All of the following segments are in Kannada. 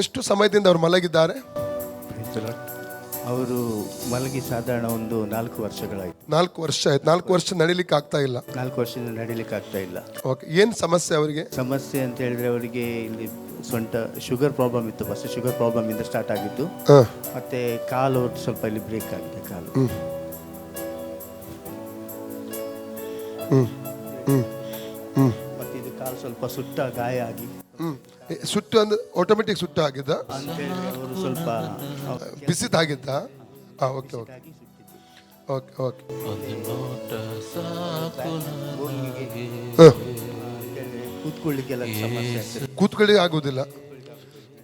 ಎಷ್ಟು ಸಮಯದಿಂದ ಅವರು ಮಲಗಿದ್ದಾರೆ? ಅವರು ಮಲಗಿ ಸಾಧಾರಣ ಒಂದು ನಾಲ್ಕು ವರ್ಷಗಳಾಯಿತು. ನಾಲ್ಕು ವರ್ಷ ಆಯ್ತು. ನಾಲ್ಕು ವರ್ಷ ನಡಿಲಿಕ್ಕೆ ಆಗ್ತಾ ಇಲ್ಲ. ನಾಲ್ಕು ವರ್ಷದಿಂದ ನಡಿಲಿಕ್ಕೆ ಆಗ್ತಾ ಇಲ್ಲ. ಓಕೆ ಏನು ಸಮಸ್ಯೆ ಅವರಿಗೆ? ಸಮಸ್ಯೆ ಅಂತ ಹೇಳಿದ್ರೆ ಅವರಿಗೆ ಇಲ್ಲಿ ಸೊಂಟ ಶುಗರ್ ಪ್ರಾಬ್ಲಮ್ ಇತ್ತು. ಫಸ್ಟ್ ಶುಗರ್ ಪ್ರಾಬ್ಲಮ್ ಇಂದ ಸ್ಟಾರ್ಟ್ ಆಗಿತ್ತು ಮತ್ತೆ ಕಾಲು ಸ್ವಲ್ಪ ಇಲ್ಲಿ ಬ್ರೇಕ್ ಆಗಿದೆ ಕಾಲು. ಮತ್ತೆ ಇದು ಕಾಲು ಸ್ವಲ್ಪ ಸುಟ್ಟ ಗಾಯ ಆಗಿ. ಸುಟ್ಟು ಅಂದ್ರೆ ಆಟೋಮೆಟಿಕ್ ಸುಟ್ಟು ಆಗಿದ್ದ ಸ್ವಲ್ಪ ಬಿಸಿದಾಗಿದ್ದ? ಹಾಂ ಓಕೆ ಓಕೆ ಓಕೆ ಓಕೆ ಕೂತ್ಕೊಳ್ಳಿಕ್ಕೆಲ್ಲ ಸಮಸ್ಯೆ ಆಗ್ತದೆ. ಕೂತ್ಕೊಳ್ಳಿಗೆ ಆಗೋದಿಲ್ಲ.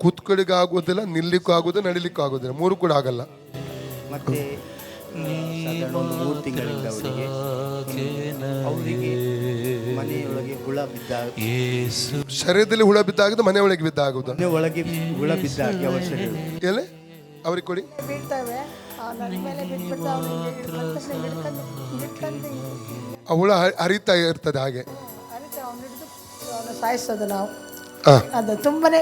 ಕೂತ್ಕೊಳ್ಳಿಗೆ ಆಗೋದಿಲ್ಲ ನಿಲ್ಲಿಕ್ಕೂ ಆಗೋದಿಲ್ಲ ನಡಿಲಿಕ್ಕೂ ಆಗೋದಿಲ್ಲ. ಮೂರು ಕೂಡ ಆಗಲ್ಲ. ಮತ್ತೆ ಸಾಧಾರಣ ಒಂದು ಮೂರು ತಿಂಗಳಿಂದ ಅವರಿಗೆ. ಅವರಿಗೆ ಮನೆಯೊಳಗೆ ಹುಳ ಬಿದ್ದಾಗ ಶರೀರದಲ್ಲಿ ಹುಳ ಬಿದ್ದಾಗ ಮನೆ ಒಳಗೆ ಬಿದ್ದಾಗುದು ಮನೆ ಒಳಗೆ ಹುಳ ಬಿದ್ದಾಗಿ ಅವರ ಶರೀರ ಎಲೆ ಅವ್ರಿಗೆ ಕೊಡಿ. ಬೀಳ್ತವೆ. ಆ ಹುಳ ಹರಿತಾ ಇರ್ತದೆ ಹಾಗೆ. ಸಾಯಿಸೋದು ನಾವು. ಹಾಂ ಅದು ತುಂಬನೇ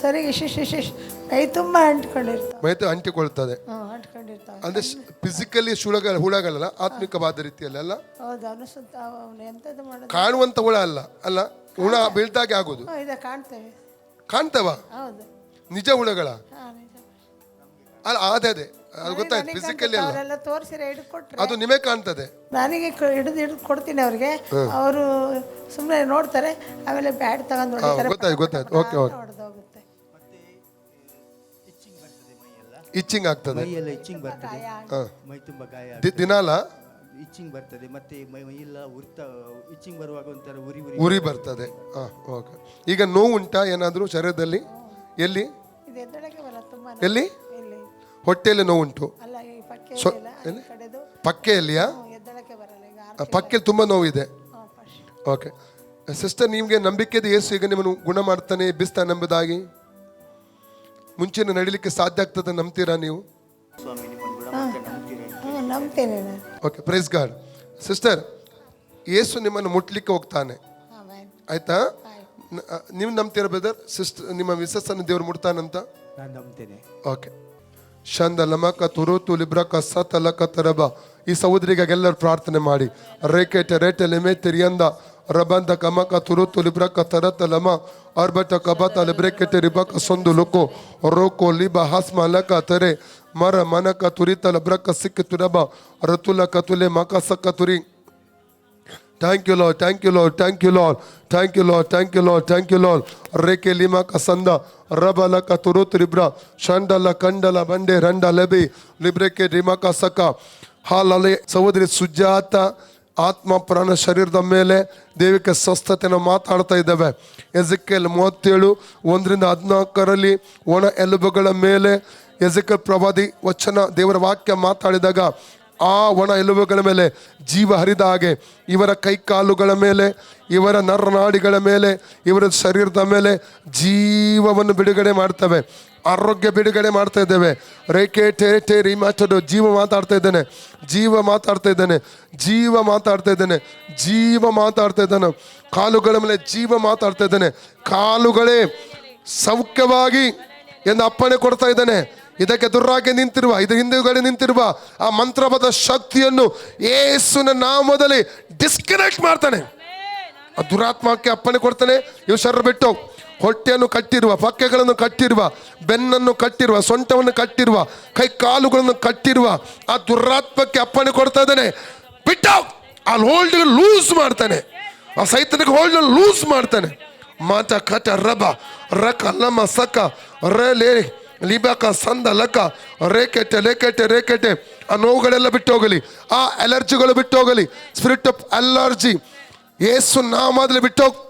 ಸರಿ ಇಶಿಶ್ ಇಶಿಶ್ ಕೈ ತುಂಬ ಅಂಟ್ಕೊಂಡಿರ್ತಾವೆ ಮೈತು ಅಂಟಿಕೊಳ್ತದೆ. ಹ್ಞೂ ಅಂಟ್ಕೊಂಡಿರ್ತಾವೆ ಅಂದ್ರೆ ಫಿಸಿಕಲಿ ಹುಳಗಳ ಹುಳಗಳಲ್ಲ ಆತ್ಮಿಕವಾದ ರೀತಿಯಲ್ಲಿ ಅಲ್ಲ? ಹೌದು ಅವನು ಸುತ್ತ ಅವನು ಎಂಥದ್ದು ಮಾಡೋದು ಕಾಣುವಂತ ಹುಳ ಅಲ್ಲ ಅಲ್ಲ? ಹುಳ ಬೀಳ್ದಾಗೆ ಆಗೋದು. ಹ್ಞೂ ಇದೆ ಕಾಣ್ತೇವೆ. ಕಾಣ್ತವ? ಹೌದು. ನಿಜ ಹುಳಗಳ? ಹಾಂ ನಿಜ. ಅಲ್ಲ ಅದೇ ಅದೇ ಅದು ಗೊತ್ತಾಯ್ತು ಫಿಸಿಕಲಿ ಅಲ್ಲ ಅವರೆಲ್ಲ ತೋರಿಸಿ ಹಿಡಿದು ಕೊಟ್ರೆ. ಅದು ನಿಮಗೆ ಕಾಣ್ತದೆ. ನನಗೆ ಹಿಡಿದು ಹಿಡಿದು ಕೊಡ್ತೀನಿ ಅವ್ರಿಗೆ. ಅವರು ಸುಮ್ಮನೆ ನೋಡ್ತಾರೆ ಆಮೇಲೆ ಬ್ಯಾಟ್ ತಗೊಂಡು ಹೊಡಿತಾರೆ. ಗೊತ್ತಾಯ್ತು ಗೊತ್ತಾಯ್ತು. Okay okay. ಹೊಡೆದೋಗುತ್ತೆ ಇಚ್ಚಿಂಗ್ ಆಗ್ತದೆ. ಮೈಯೆಲ್ಲ ಇಚ್ಚಿಂಗ್ ಬರ್ತದೆ. ಹಾಂ. ಮೈ ತುಂಬ ಗಾಯ ದಿ- ದಿನಾಲ? ಇಚ್ಚಿಂಗ್ ಬರ್ತದೆ. ಮತ್ತೆ ಮೈ ಮೈಯೆಲ್ಲ ಉರಿತ ಇಚ್ಚಿಂಗ್ ಬರುವಾಗ ಒಂಥರ ಉರಿ ಉರಿ ಉರಿ ಬರ್ತದೆ. ಹಾಂ ಓಕೆ. ಈಗ ನೋವುಂಟಾ ಏನಾದರೂ ಶರೀರದಲ್ಲಿ? ಎಲ್ಲಿ? ಇದು ಬರಲ್ಲ ತುಂಬ ಎಲ್ಲಿ? ಹೊಟ್ಟೆಯಲ್ಲಿ ನೋವು ಉಂಟು ಸೊ- ಪಕ್ಕೆಯಲ್ಲಿಯಾ? ಪಕ್ಕೆಯಲ್ಲಿ ತುಂಬ ನೋವಿದೆ. ಓಕೆ ಸಿಸ್ಟರ್ ನಿಮಗೆ ನಂಬಿಕೆ ಇದೆ ಯೇಸು ಈಗ ನಿಮ್ಮನ್ನು ಗುಣ ಮಾಡ್ತಾನೆ ಬಿಸ್ತಾನೆ ಎಂಬುದಾಗಿ? ಮುಂಚಿನ ನಡಿಲಿಕ್ಕೆ ಸಾಧ್ಯ ಆಗ್ತದೆ ನಂಬ್ತೀರಾ ನೀವು? ಸ್ವಾಮಿ ನಿಮ್ಮನ್ನು ಗುಣ ಮಾಡ್ತೇನೆ ನಂಬ್ತೀರಿ ನಂಬ್ತೇನೆ. ನಾನು. Okay praise God sister Yesu ನಿಮ್ಮನ್ನು ಮುಟ್ಲಿಕ್ಕೆ ಹೋಗ್ತಾನೆ. ಆಯ್ತಾ. ನೀವು ನಂಬ್ತೀರಾ ಬ್ರದರ್ ಸಿಸ್ಟರ್ ನಿಮ್ಮ ವಿಶ್ವಾಸನ ದೇವ್ರು ಮುಟ್ತಾನಂತ? ನಾನು ನಂಬ್ತೇನೆ. ಓಕೆ ಶಂದ ಲಮಕ ತುರುತು ಲಿಬ್ರಕ ಸತ ಲಕ ತರಬ. ಈ ಸಹೋದರಿಗಾಗಿ ಪ್ರಾರ್ಥನೆ ಮಾಡಿ. ರೇಕೆಟ ರೇಟ ಲಿಮೆ ತಿರಿಯಂದ. ರಬಂದ ಕಮಕ ತುರುತು ಲಿಬ್ರಕ ತರತ ಲಮ. ಅರ್ಬಟ ಕಬತ ಲಿಬ್ರೆಕೆಟ ರಿಬಕ ಸೊಂದು ಲುಕು. ರೋಕೋ ಲಿಬ ಹಾಸ್ಮ ಲಕ ತರೆ. ಮರ ಮನಕ ತುರಿತ ಲಬ್ರಕ ಸಿಕ್ಕ ತುರಬ ರತುಲ ಕತುಲೆ ಮಕ ಸಕ್ಕ ತುರಿ. Thank you lord thank you lord thank you lord thank you lord thank you lord thank you lord ರೇಕೆ ಲಿಮಕ ಸಂದ ರಬಲಕ ತುರುತ್ ರಿಬ್ರ ಶಂಡಲ ಕಂಡಲ ಬಂಡೆ ರಂಡ ಲಬಿ ಲಿಬ್ರೆಕೆ ರಿಮಕ ಸಕ ಹಾಲಲೆ ಸಹೋದರಿ ಸುಜಾತ ಆತ್ಮ ಪ್ರಾಣ ಶರೀರದ ಮೇಲೆ ದೇವಿಕ ಸ್ವಸ್ಥತೆಯನ್ನು ಮಾತಾಡ್ತಾ ಇದ್ದಾವೆ ಎಜೆಕೆಲ್ ಮೂವತ್ತೇಳು ಒಂದರಿಂದ ಹದಿನಾಲ್ಕರಲ್ಲಿ ಒಣ ಎಲುಬುಗಳ ಮೇಲೆ ಎಜಕಲ್ ಪ್ರವಾದಿ ವಚನ ದೇವರ ವಾಕ್ಯ ಮಾತಾಡಿದಾಗ ಆ ಒಣ ಎಲುಬುಗಳ ಮೇಲೆ ಜೀವ ಹರಿದ ಹಾಗೆ, ಇವರ ಕೈಕಾಲುಗಳ ಮೇಲೆ, ಇವರ ನರನಾಡಿಗಳ ಮೇಲೆ, ಇವರ ಶರೀರದ ಮೇಲೆ ಜೀವವನ್ನು ಬಿಡುಗಡೆ ಮಾಡ್ತವೆ. ಆರೋಗ್ಯ ಬಿಡುಗಡೆ ಮಾಡ್ತಾ ಇದ್ದೇವೆ. ರೇಖೆ, ಟೇ ಟೇ, ರೀ ಮಾತಾಡೋ ಜೀವ ಮಾತಾಡ್ತಾ ಇದ್ದೇನೆ. ಜೀವ ಮಾತಾಡ್ತಾ ಇದ್ದೇನೆ. ಜೀವ ಮಾತಾಡ್ತಾ ಇದ್ದೇನೆ. ಜೀವ ಮಾತಾಡ್ತಾ ಇದ್ದಾನೆ. ಕಾಲುಗಳ ಮೇಲೆ ಜೀವ ಮಾತಾಡ್ತಾ ಇದ್ದೇನೆ. ಕಾಲುಗಳೇ ಸೌಖ್ಯವಾಗಿ ಎಂದು ಅಪ್ಪಣೆ ಕೊಡ್ತಾ ಇದ್ದಾನೆ. ಇದಕ್ಕೆ ದುರ್ರಾಗೆ ನಿಂತಿರುವ, ಇದರ ಹಿಂದುಗಡೆ ನಿಂತಿರುವ ಆ ಮಂತ್ರವಾದ ಶಕ್ತಿಯನ್ನು ಏಸುನ ನಾಮದಲ್ಲಿ ಡಿಸ್ಕನೆಕ್ಟ್ ಮಾಡ್ತಾನೆ. ಆ ದುರಾತ್ಮಕ್ಕೆ ಅಪ್ಪಣೆ ಕೊಡ್ತಾನೆ ಇವು ಶರ ಬಿಟ್ಟು ಹೊಟ್ಟೆಯನ್ನು ಕಟ್ಟಿರುವ ಪಕ್ಕೆಗಳನ್ನು ಕಟ್ಟಿರುವ, ಬೆನ್ನನ್ನು ಕಟ್ಟಿರುವ, ಸೊಂಟವನ್ನು ಕಟ್ಟಿರುವ, ಕೈ ಕಾಲುಗಳನ್ನು ಕಟ್ಟಿರುವ ಆ ದುರಾತ್ಮಕ್ಕೆ ಅಪ್ಪಣೆ ಕೊಡ್ತಾ ಇದ್ದಾನೆ. ಬಿಟ್ಟ ಆ ಹೋಲ್ಡ್ ಲೂಸ್ ಮಾಡ್ತಾನೆ. ಆ ಸೈತನಿಗೆ ಹೋಲ್ಡ್ ಲೂಸ್ ಮಾಡ್ತಾನೆ. ಮಾತ ಕಟ ರಬ, ರಕ ಲಮ ಸಕ, ರ ಲಿಬಕ ಸಂದ ಲಕ, ರೇಕೆಟೆ ರೇಕೆಟೆ ರೇಕೆಟೆ. ಆ ನೋವುಗಳೆಲ್ಲ ಬಿಟ್ಟು ಹೋಗಲಿ ಆ ಅಲರ್ಜಿಗಳು ಬಿಟ್ಟು ಹೋಗಲಿ ಸ್ಪಿರಿಟ್ ಆಫ್ ಅಲರ್ಜಿ ಏಸು ನಾಮದಲ್ಲಿ ಬಿಟ್ಟು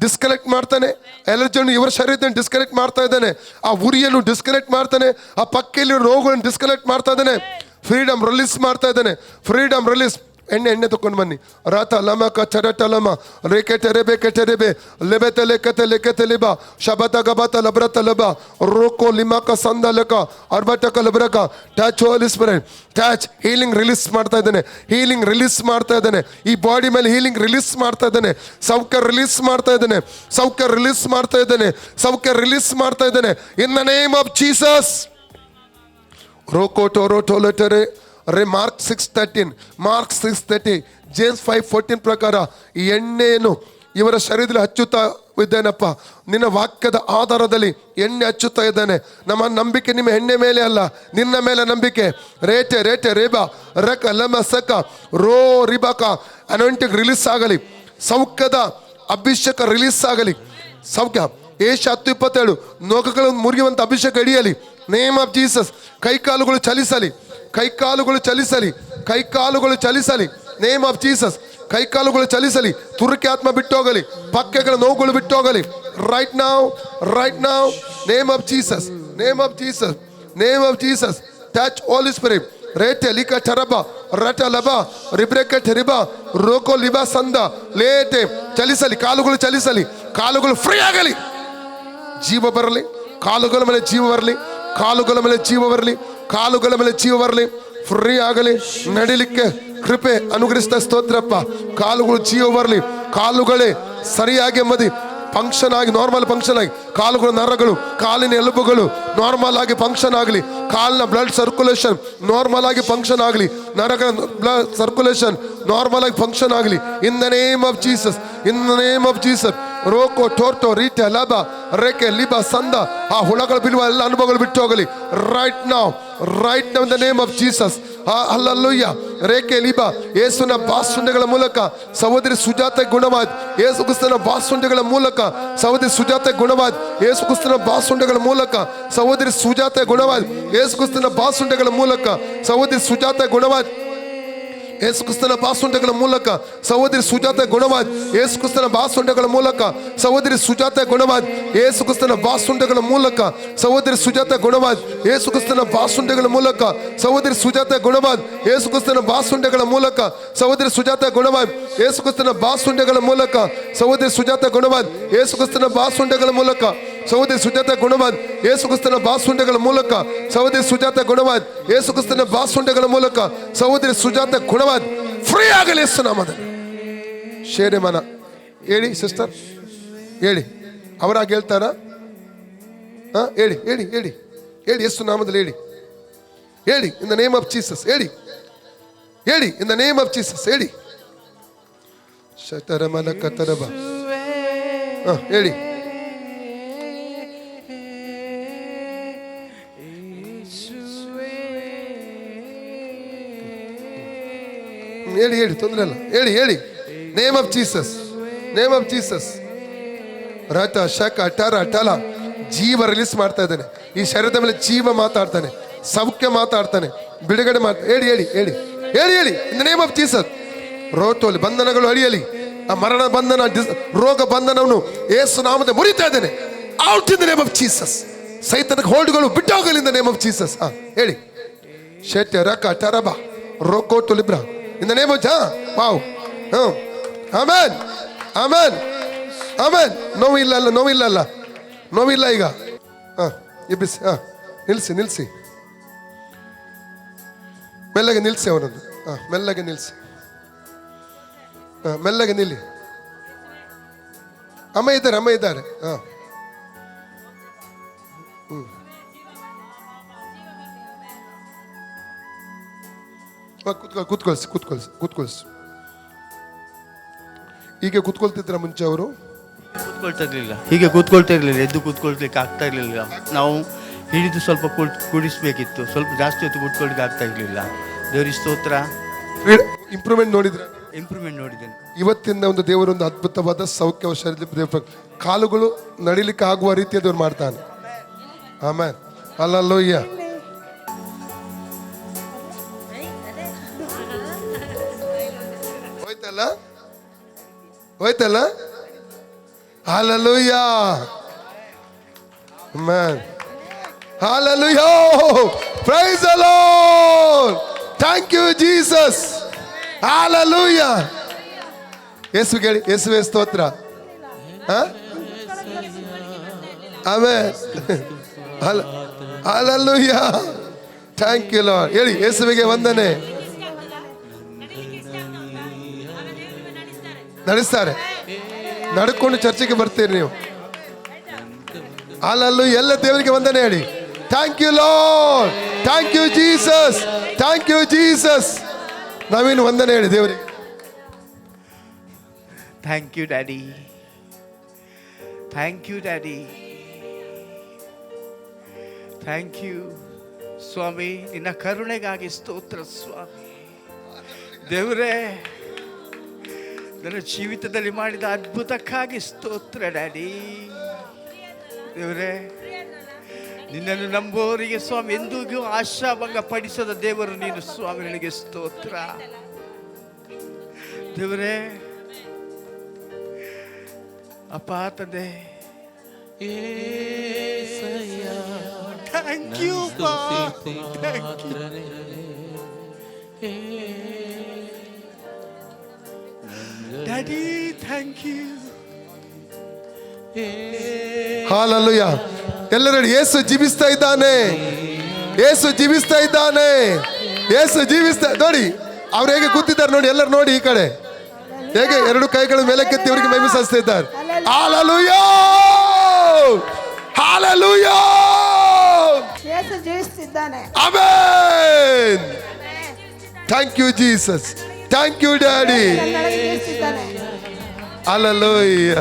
ಡಿಸ್ಕನೆಕ್ಟ್ ಮಾಡ್ತಾನೆ. ಅಲರ್ಜಿಯನ್ನು ಇವರ ಶರೀರದಿಂದ ಡಿಸ್ಕನೆಕ್ಟ್ ಮಾಡ್ತಾ ಇದ್ದಾನೆ. ಆ ಉರಿಯನ್ನು ಡಿಸ್ಕನೆಕ್ಟ್ ಮಾಡ್ತಾನೆ. ಆ ಪಕ್ಕೆಯಲ್ಲಿ ರೋಗಗಳನ್ನು ಡಿಸ್ಕನೆಕ್ಟ್ ಮಾಡ್ತಾ ಇದ್ದಾನೆ. ಫ್ರೀಡಮ್ ರಿಲೀಸ್ ಮಾಡ್ತಾ ಇದ್ದಾನೆ. ಫ್ರೀಡಮ್ ರಿಲೀಸ್ ಎಣ್ಣೆ ಎಣ್ಣೆ ತಕೊಂಡು ಬನ್ನಿ. ರಥ ಲಮಕ ಚರಟ ಲಮ. ರೇಖೆ ತೆರೆಬೆ ಕೆಟೆ ರೆಬೆ ಲೆಬೆತೆ ಲೆಕ್ಕತೆ ಲೆಕ್ಕತೆ ಲಿಬ. ಶಬತ ಗಬತ ಲಬ್ರತ ಲಬ. ರೋಕೋ ಲಿಮಕ ಸಂದ ಲಕ ಅರ್ಬಟಕ ಲಬ್ರಕ ಟ್ಯಾಚ್ ಹೋಲಿಸ್ ಬರೇ ಟ್ಯಾಚ್ ಹೀಲಿಂಗ್ ರಿಲೀಸ್ ಮಾಡ್ತಾ ಇದ್ದಾನೆ. ಹೀಲಿಂಗ್ ರಿಲೀಸ್ ಮಾಡ್ತಾ ಇದ್ದಾನೆ. ಈ ಬಾಡಿ ಮೇಲೆ ಹೀಲಿಂಗ್ ರಿಲೀಸ್ ಮಾಡ್ತಾ ಇದ್ದಾನೆ. ಸೌಖ್ಯ ರಿಲೀಸ್ ಮಾಡ್ತಾ ಇದ್ದಾನೆ. ಸೌಖ್ಯ ರಿಲೀಸ್ ಮಾಡ್ತಾ ಇದ್ದಾನೆ. ಸೌಖ್ಯ ರಿಲೀಸ್ ಮಾಡ್ತಾ ಇದ್ದಾನೆ. In the name of Jesus Roko ಟೋರೋ ಟೋಲಟರೆ ರೇ Mark six thirteen Mark six thirty James five fourteen ಪ್ರಕಾರ ಈ ಎಣ್ಣೆಯನ್ನು ಇವರ ಶರೀರದಲ್ಲಿ ಹಚ್ಚುತ್ತಾ ಇದ್ದೇನಪ್ಪ? ನಿನ್ನ ವಾಕ್ಯದ ಆಧಾರದಲ್ಲಿ ಎಣ್ಣೆ ಹಚ್ಚುತ್ತಾ ಇದ್ದಾನೆ. ನಮ್ಮ ನಂಬಿಕೆ ನಿಮ್ಮ ಎಣ್ಣೆ ಮೇಲೆ ಅಲ್ಲ, ನಿನ್ನ ಮೇಲೆ ನಂಬಿಕೆ. ರೇಟೆ ರೇಟೆ, ರೇಬಾ, ರಕ, ಲಮ, ಸಕ, ರೋ, ರಿಬಕ ಅನೊಂಟಿಗೆ ರಿಲೀಸ್ ಆಗಲಿ. ಸೌಖ್ಯದ ಅಭಿಷೇಕ ರಿಲೀಸ್ ಆಗಲಿ. ಸೌಖ್ಯ. ಏಷ ಹತ್ತು ಇಪ್ಪತ್ತೇಳು ನೋಕಗಳನ್ನು ಮುರಿಯುವಂಥ ಅಭಿಷೇಕ ಹಿಡಿಯಲಿ. ನೇಮ್ ಆಫ್ ಜೀಸಸ್ ಕೈಕಾಲುಗಳು ಚಲಿಸಲಿ. ಕೈಕಾಲುಗಳು ಚಲಿಸಲಿ ಕೈಕಾಲುಗಳು ಚಲಿಸಲಿ ನೇಮ್ ಆಫ್ ಜೀಸಸ್ ಕೈಕಾಲುಗಳು ಚಲಿಸಲಿ ತುರುಕಿ ಆತ್ಮ ಬಿಟ್ಟೋಗಲಿ ಪಕ್ಕೆಗಳ ನೋವುಗಳು ಬಿಟ್ಟೋಗಲಿ right now right now name of Jesus name of Jesus name of Jesus touch all spirit ರೇಟೆ ಲಿಕ ಟರಬ ರಟ ಲಬ ರಿಬ್ರೆಕೆ ಟೆರಿಬ ರೋಕೋ ಲಿಬ ಸಂದ ಲೇಟೆ ಚಲಿಸಲಿ ಕಾಲುಗಳು ಚಲಿಸಲಿ ಕಾಲುಗಳು ಫ್ರೀ ಆಗಲಿ ಜೀವ ಬರಲಿ ಕಾಲುಗಳ ಮೇಲೆ ಜೀವ ಬರಲಿ ಕಾಲುಗಳ ಮೇಲೆ ಜೀವ ಬರಲಿ ಕಾಲುಗಳ ಮೇಲೆ ಜೀವ ಬರಲಿ, ಫ್ರೀ ಆಗಲಿ, ನಡಿಲಿಕ್ಕೆ ಕೃಪೆ ಅನುಗ್ರಹಿಸಿದ ಸ್ತೋತ್ರಪ್ಪ. ಕಾಲುಗಳು ಜೀವ ಬರಲಿ, ಕಾಲುಗಳೇ ಸರಿಯಾಗಿ ಮದಿ ಫಂಕ್ಷನ್ ಆಗಿ ನಾರ್ಮಲ್ ಫಂಕ್ಷನ್ ಆಗಿ, ಕಾಲುಗಳ ನರಗಳು, ಕಾಲಿನ ಎಲುಬುಗಳು ನಾರ್ಮಲ್ ಆಗಿ ಫಂಕ್ಷನ್ ಆಗಲಿ, ಕಾಲಿನ ಬ್ಲಡ್ ಸರ್ಕ್ಯುಲೇಷನ್ ನಾರ್ಮಲ್ ಆಗಿ ಫಂಕ್ಷನ್ ಆಗಲಿ, ನರಗಳ ಬ್ಲಡ್ ಸರ್ಕ್ಯುಲೇಷನ್ ನಾರ್ಮಲ್ ಆಗಿ ಫಂಕ್ಷನ್ ಆಗಲಿ in the name of Jesus in the name of Jesus Roko ಟೋರ್ಟೋ ರೀತಿಯ ಲಭ, ರೇಖೆ, ಲಿಬ, ಸಂದ, ಆ ಹುಳಗಳು ಬೀಳುವ ಎಲ್ಲ ಅನುಭವಗಳು ಬಿಟ್ಟು ಹೋಗಲಿ. Right now right now the name of Jesus hallelujah ರೇಖೆ, ಲಿಬ ಯೇಸುನ ಬಾಸುಂಡೆಗಳ ಮೂಲಕ ಸಹೋದರಿ ಸುಜಾತ ಗುಣವಾದ. ಯೇಸು ಕ್ರಿಸ್ತನ ಬಾಸುಂಡೆಗಳ ಮೂಲಕ ಸಹೋದರಿ ಸುಜಾತ ಗುಣವಾದ್. ಯೇಸು ಕ್ರಿಸ್ತನ ಬಾಸುಂಡೆಗಳ ಮೂಲಕ ಸಹೋದರಿ ಸುಜಾತ ಗುಣವಾದ್. ಯೇಸು ಕ್ರಿಸ್ತನ ಬಾಸುಂಡೆಗಳ ಮೂಲಕ ಸಹೋದರಿ ಸುಜಾತ ಗುಣವಾದ. ಯೇಸು ಕ್ರಿಸ್ತನ ಬಾಸುಂಡೆಗಳ ಮೂಲಕ ಸಹೋದರಿ ಸುಜಾತ ಗುಣವಾದ ಯೇಸು ಕ್ರಿಸ್ತನ ಬಾಸುಂಡೆಗಳ ಮೂಲಕ ಸಹೋದರಿ ಸುಜಾತ ಗುಣವಾದ ಯೇಸು ಕ್ರಿಸ್ತನ ಬಾಸುಂಡೆಗಳ ಮೂಲಕ ಸಹೋದರಿ ಸುಜಾತ ಗುಣವಾದ ಯೇಸು ಕ್ರಿಸ್ತನ ಬಾಸುಂಡೆಗಳ ಮೂಲಕ ಸಹೋದರಿ ಸುಜಾತ ಗುಣವಾದ ಯೇಸು ಕ್ರಿಸ್ತನ ಬಾಸುಂಡೆಗಳ ಮೂಲಕ ಸಹೋದರಿ ಸುಜಾತ ಗುಣವಾದ ಯೇಸು ಕ್ರಿಸ್ತನ ಬಾಸುಂಡೆಗಳ ಮೂಲಕ ಸಹೋದರಿ ಸುಜಾತ ಗುಣವಾದ ಯೇಸು ಕ್ರಿಸ್ತನ ಬಾಸುಂಡೆಗಳ ಮೂಲಕ ಸಹೋದರಿ ಸುಜಾತ ಗುಣವಾದ ಯೇಸು ಕ್ರಿಸ್ತನ ಬಾಸುಂಡೆಗಳ ಮೂಲಕ ಸಹೋದರಿ ಸುಜಾತ ಗುಣವಾದ ಯೇಸು ಕ್ರಿಸ್ತನ ಬಾಸುಂಡೆಗಳ ಮೂಲಕ ಸಹೋದರಿ ಸುಜಾತ ಗುಣವಾದ ಫ್ರೀ ಆಗಲಿ ಯೇಸು ನಾಮದಲ್ಲಿ. ಶೇರೆ ಮನ, ಹೇಳಿ ಸಿಸ್ಟರ್ ಹೇಳಿ. ಅವರಾಗಿ ಹೇಳ್ತಾರ? ಹಾ, ಹೇಳಿ ಹೇಳಿ ಹೇಳಿ. ಹೇಳಿ ಯೇಸು ನಾಮದಲ್ಲಿ ಹೇಳಿ. ಹೇಳಿ in the name of Jesus ಹೇಳಿ. ಹೇಳಿ in the name of Jesus ಹೇಳಿ. ಶತರಮನ ಕತರಬ ಹಾ, ಹೇಳಿ. ಹೇಳಿ ಹೇಳಿ, ತೊಂದರೆ ಇಲ್ಲ. ಹೇಳಿ ಹೇಳಿ. Name of Jesus name of Jesus ರಥ, ಶಕ, ಟರ, ಟಲ. ಜೀವ ರಿಲೀಸ್ ಮಾಡ್ತಾ ಇದ್ದಾನೆ. ಈ ಶರೀರದ ಮೇಲೆ ಜೀವ ಮಾತಾಡ್ತಾನೆ. ಸೌಖ್ಯ ಮಾತಾಡ್ತಾನೆ. ಬಿಡುಗಡೆ ಮಾಡ್ತಾ ಹೇಳಿ ಹೇಳಿ ಹೇಳಿ. ಹೇಳಿ ಹೇಳಿ. ಇನ್ ನೇಮ್ ಆಫ್ ಜೀಸಸ್ ರೋಟೋಲಿ ಬಂಧನಗಳು ಅಳಿಯಲಿ. ಆ ಮರಣ ಬಂಧನ ರೋಗ ಬಂಧನವನ್ನು ಏಸು ನಾಮದ ಮುರಿತಾ ಇದ್ದೇನೆ. Out in name of Jesus ಸೈತನ ಹೋಲ್ಡ್ಗಳು ಬಿಟ್ಟೋಗಲಿ in the name of Jesus ಹಾ, ಹೇಳಿ. ಶೆಟ್ಯ, ರಕ, ಟರಬ. ರೋಕೋ ಟುಲಿಬ್ರ ಇನ್ ದ ನೇಮ್ ಆಫ್ ಜಾ ವಾವ್ ಹ್ಮ್ ಆಮೇನ್ ಆಮೇನ್ ಆಮೇನ್ ನೋವಿಲ್ಲ ಅಲ್ಲ ನೋವಿಲ್ಲ ಅಲ್ಲ ನೋವಿಲ್ಲ ಈಗ ಹಾ ಎಬ್ಬಿಸಿ ಹಾ ನಿಲ್ಸಿ ನಿಲ್ಸಿ. ಮೆಲ್ಲಗೆ ನಿಲ್ಸಿ ಅವನನ್ನು. ಹಾ ಮೆಲ್ಲಗೆ ನಿಲ್ಸಿ. ಹಾ ಮೆಲ್ಲಗೆ ನಿಲ್ಲಿ. ಅಮ್ಮ ಇದ್ದಾರೆ ಅಮ್ಮ ಇದ್ದಾರೆ. ಹಾ ಹಾ, ಕೂತ್ಕೊ ಕೂತ್ಕೊಳ್ಸಿ ಕೂತ್ಕೊಳ್ಸಿ ಕೂತ್ಕೊಳ್ಸಿ. ಹೀಗೆ ಕೂತ್ಕೊಳ್ತಿದ್ರ ಮುಂಚೆ ಅವರು? ಕೂತ್ಕೊಳ್ತಾ ಇರಲಿಲ್ಲ. ಹೀಗೆ ಕೂತ್ಕೊಳ್ತಾ ಇರಲಿಲ್ಲ ಎದ್ದು ಕೂತ್ಕೊಳ್ಲಿಕ್ಕೆ ಆಗ್ತಾ ಇರಲಿಲ್ಲ. ನಾವು ಹಿಡಿದು ಸ್ವಲ್ಪ ಕುಡಿಸ್ಬೇಕಿತ್ತು. ಸ್ವಲ್ಪ ಜಾಸ್ತಿ ಹೊತ್ತು ಕೂತ್ಕೊಳ್ಳಿಕ್ಕೆ ಆಗ್ತಾ ಇರಲಿಲ್ಲ. ದೇವರಿಗೆ ಸ್ತೋತ್ರ. ಇಂಪ್ರೂವ್ಮೆಂಟ್ ನೋಡಿದ್ರೆ? ಇಂಪ್ರೂವ್ಮೆಂಟ್ ನೋಡಿದ್ದೇನೆ. ಇವತ್ತಿಂದ ಒಂದು ದೇವರೊಂದು ಅದ್ಭುತವಾದ ಸೌಖ್ಯ ಶರೀರ ಕಾಲುಗಳು ನಡಿಲಿಕ್ಕೆ ಆಗುವ ರೀತಿಯ ದೇವ್ರು ಮಾಡ್ತಾನೆ. ಆಮೇಲೆ ಅಲ್ಲಲ್ಲೋಯ್ಯ ಹೋಯ್ತಲ್ಲ? Hallelujah man hallelujah praise alone thank you Jesus hallelujah Yesu ಕೇಳಿ, ಯೇಸುವೆ ಸ್ತೋತ್ರ. ಆಮೇಲೆ ಹಾಲಲೂಯ ಥ್ಯಾಂಕ್ ಯು ಲಾರ್ಡ್ ಹೇಳಿ, ಯೇಸುವಿಗೆ ವಂದನೆ. ನಡೆಸ್ತಾರೆ. ನಡ್ಕೊಂಡು ಚರ್ಚೆಗೆ ಬರ್ತೀರಿ ನೀವು. ಅಲ್ಲಲ್ಲೂ ಎಲ್ಲ ದೇವರಿಗೆ ವಂದನೆ ಹೇಳಿ. Thank you lord thank you Jesus thank you Jesus ನಾವೇನು ವಂದನೆ ಹೇಳಿ ದೇವರಿಗೆ. Thank you daddy thank you daddy thank you ಸ್ವಾಮಿ ನಿನ್ನ ಕರುಣೆಗಾಗಿ ಸ್ತೋತ್ರ ಸ್ವಾಮಿ ದೇವರೇ ನನ್ನ ಜೀವಿತದಲ್ಲಿ ಮಾಡಿದ ಅದ್ಭುತಕ್ಕಾಗಿ ಸ್ತೋತ್ರ ಡ್ಯಾಡಿ. ದೇವರೇ ನಿನ್ನನ್ನು ನಂಬೋರಿಗೆ ಸ್ವಾಮಿ ಎಂದಿಗೂ ಆಶಾಭಂಗ ಪಡಿಸದ ದೇವರು ನೀನು ಸ್ವಾಮಿ ನನಗೆ ಸ್ತೋತ್ರ. ದೇವರೇ ಅಪ್ಪ ತಂದೆ. Thank you daddy thank you hallelujah ಎಲ್ಲರೂ ಏಸು ಯೇಸು ಜೀವಿಸ್ತಾ ಇದ್ದಾನೆ. ಏಸು ಜೀವಿಸ್ತಾ ಇದ್ದಾನೆ. ಏಸು ಜೀವಿಸ್ತಾ ನೋಡಿ ಅವ್ರು ಹೇಗೆ ಕೂತಿದ್ದಾರೆ ನೋಡಿ ಎಲ್ಲರೂ ನೋಡಿ ಈ ಕಡೆ. ಹೇಗೆ ಎರಡು ಕೈಗಳ ಮೇಲೆ ಕೆತ್ತಿ ಅವರಿಗೆ ಮಹಿಮೆ ಸಸ್ತಾ ಇದ್ದಾರೆ. Hallelujah hallelujah Yesu ಜೀವಿಸ್ತಿದ್ದಾನೆ. Amen thank you Jesus thank you daddy Kannada ಜೀವಿಸ್ತಿದ್ದಾನೆ hallelujah